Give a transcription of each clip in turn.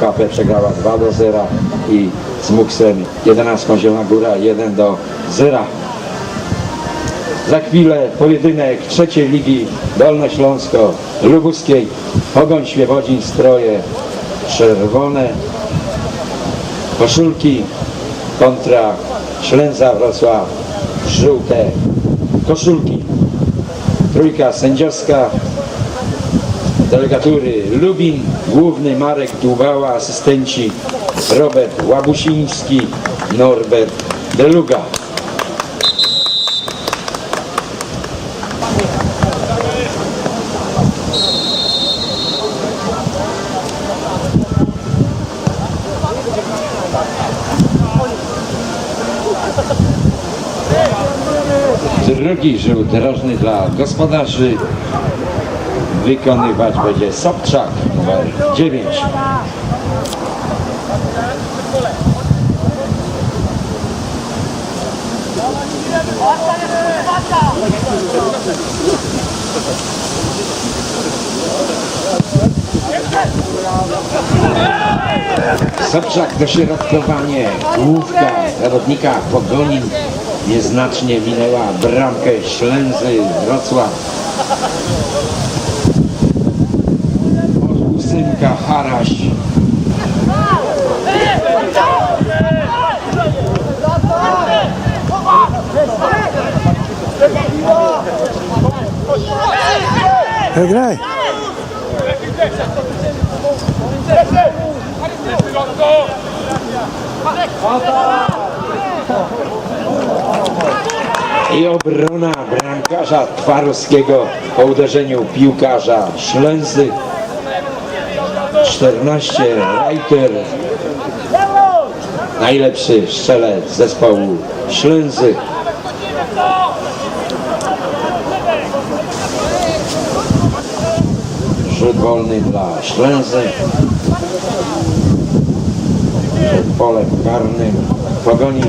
UKP przegrała 2 do 0 i z Muksem 11 Zielona Góra 1 do 0. Za chwilę pojedynek trzeciej ligi Dolnośląsko-Lubuskiej. Pogoń Świebodzin stroje czerwone koszulki kontra Ślęza Wrocław żółte koszulki. Trójka sędziowska delegatury Lubin, główny Marek Dłubała, asystenci Robert Łabusiński, Norbert Deluga. Drugi rzut rożny dla gospodarzy wykonywać będzie Sobczak numer 9. Sobczak dośrodkowanie, główka zawodnika Pogonin nieznacznie minęła bramkę Ślęzy Wrocław. Ósemka Haraś. Graj. I obrona bramkarza Twarowskiego po uderzeniu piłkarza Ślęzy. 14 Reiter. Najlepszy strzelec zespołu Ślęzy. Rzut wolny dla Ślęzy. Przed polem karnym pogoni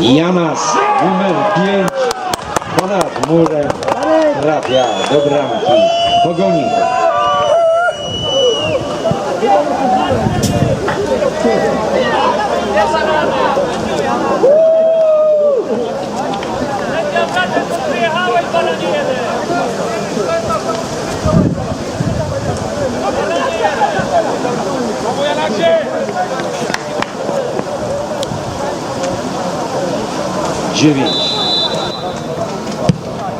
Janas numer 5 ponad murem. Trafia do bramki 9.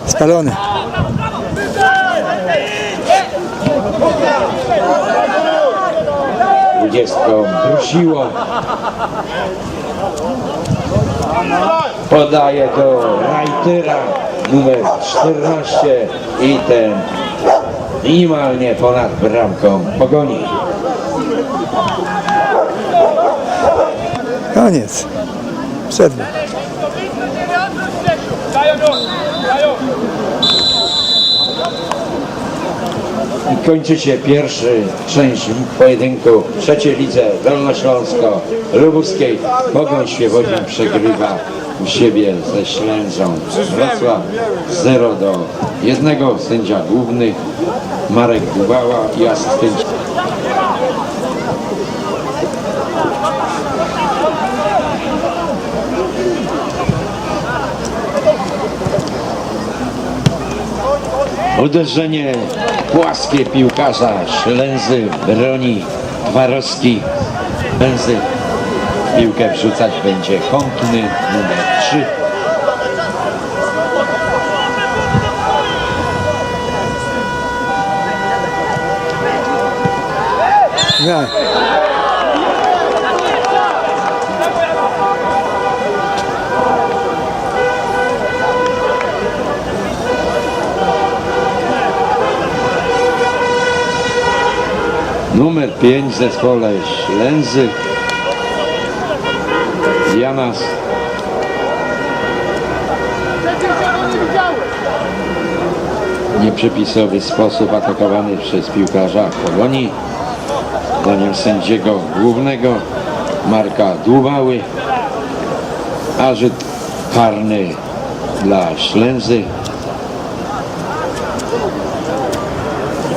Skalony. Dwudziestką prosiła. Podaje do Rajtyra numer 14 i ten minimalnie ponad bramką pogoni. Koniec. Przerwa. I kończy się pierwszy część pojedynku trzeciej lidze Dolnośląsko-Lubuskiej. Pogoń Świebodzin przegrywa u siebie ze Ślęzą Wrocław 0 do 1. Sędzia główny Marek Dubała i asystenci. Uderzenie płaskie piłkarza Ślęzy broni Dwarowski. Ślęzy piłkę wrzucać będzie Kątny numer 3. Graj. Numer 5 w zespole Ślęzy. Janas nieprzepisowy sposób atakowany przez piłkarza Pogoni. Zdaniem sędziego głównego Marka Dłubały A karny dla Ślęzy.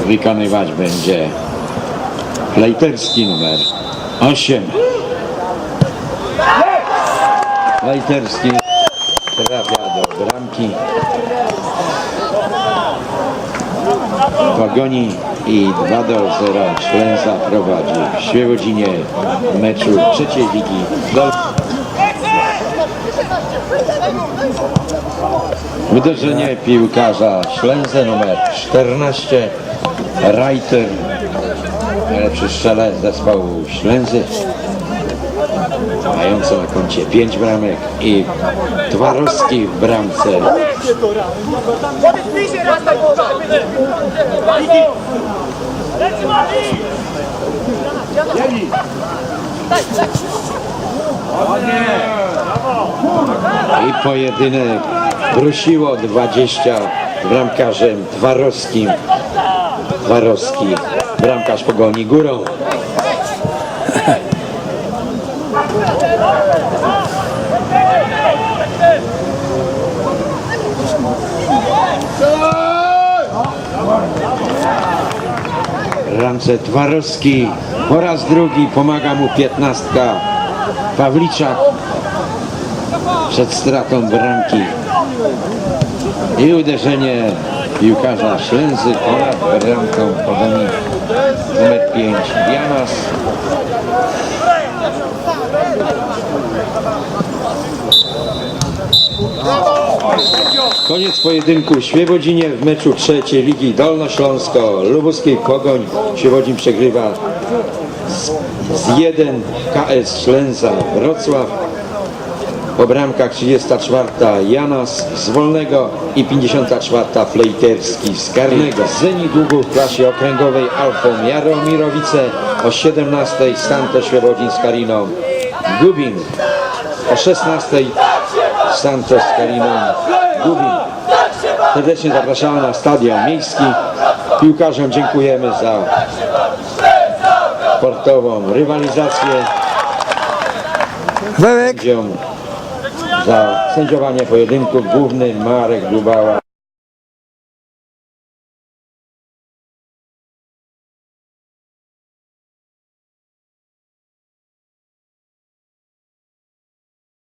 Wykonywać będzie Lejterski numer 8. Lejterski trafia do bramki. Pogoni i 2 do 0 Ślęza prowadzi w Świebodzinie meczu trzeciej ligi. Do... Uderzenie piłkarza Ślęzę numer 14 Reiter przy strzele zespołu Ślęzy mający na koncie 5 bramek i Twarowski w bramce. I pojedynek wróciło 20 bramkarzem Twarowskim Twarowski bramkarz pogoni górą. Ramce Twarowski po raz drugi pomaga mu piętnastka Pawliczak przed stratą bramki. I uderzenie piłkarza Ślęzy ponad bramką podanie numer 5 Janas. Koniec pojedynku w Świebodzinie w meczu trzeciej ligi Dolnośląsko Lubuskiej Pogoń Świebodzin przegrywa z 1 KS Ślęza Wrocław po bramkach 34 Janas z Wolnego i 54 Flejterski z Karnego. Zenit Długu w klasie okręgowej Alfą Jaromirowice o 17 Santo Świebodzin z Kariną Gubin o 16 Santos z Kariną Gubin. Serdecznie zapraszamy na stadion miejski. Piłkarzom dziękujemy za sportową rywalizację. Wewek. Za sędziowanie pojedynku główny Marek Dubała.